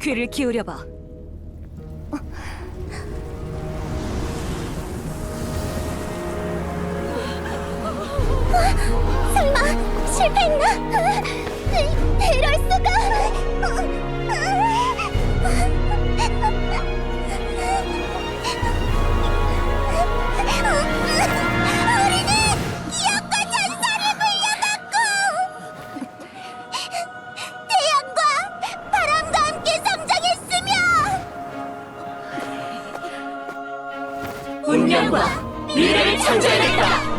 귀를 기울여봐. 설마 실패했나? 이럴 수가! 운명과 미래를 창조해냈다.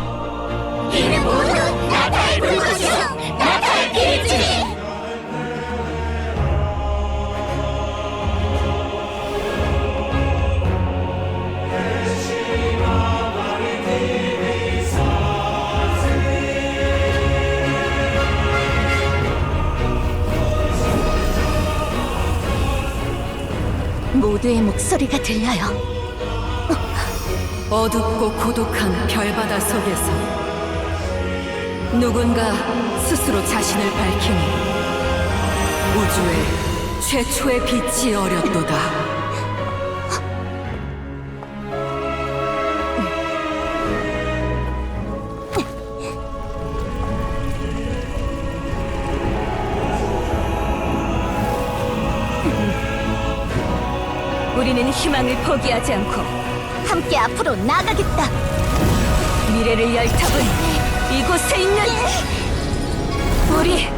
이는 모두 나타의 불꽃이요 나타의 빛이니 모두의 목소리가 들려요. 어둡고 고독한 별바다 속에서 누군가 스스로 자신을 밝히니 우주의 최초의 빛이 어렸도다. 우리는 희망을 포기하지 않고 함께 앞으로 나가겠다. 미래를 열 탑은 이곳에 있는 우리